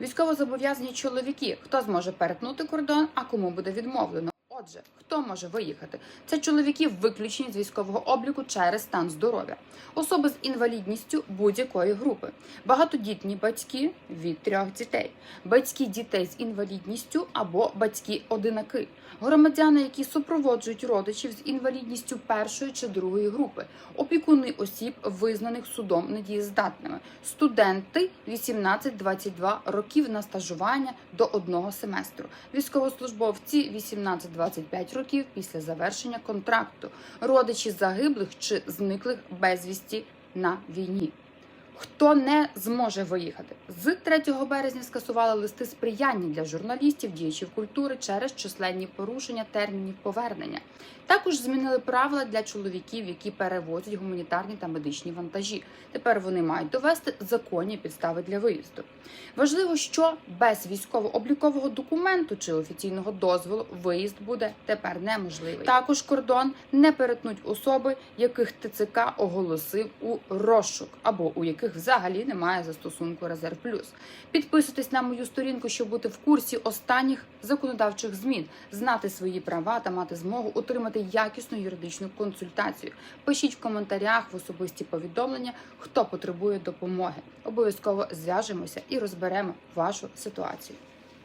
Військовозобов'язані чоловіки, хто зможе перетнути кордон, а кому буде відмовлено. Отже, хто може виїхати? Це чоловіки виключені з військового обліку через стан здоров'я, особи з інвалідністю будь-якої групи, багатодітні батьки від трьох дітей, батьки дітей з інвалідністю або батьки-одинаки, громадяни, які супроводжують родичів з інвалідністю першої чи другої групи, опікуни осіб, визнаних судом недієздатними, студенти 18-22 років на стажування до одного семестру, військовослужбовці 18-25 років після завершення контракту, родичі загиблих чи зниклих безвісті на війні. Хто не зможе виїхати з 3 березня скасували листи сприяння для журналістів, діячів культури через численні порушення термінів повернення. Також змінили правила для чоловіків, які перевозять гуманітарні та медичні вантажі. Тепер вони мають довести законні підстави для виїзду. Важливо, що без військово-облікового документу чи офіційного дозволу виїзд буде тепер неможливий. Також кордон не перетнуть особи, яких ТЦК оголосив у розшук, або у яких взагалі немає застосунку Резерв Плюс. Підписуйтесь на мою сторінку, щоб бути в курсі останніх законодавчих змін, знати свої права та мати змогу отримати якісну юридичну консультацію. Пишіть в коментарях в особисті повідомлення, хто потребує допомоги. Обов'язково зв'яжемося і розберемо вашу ситуацію.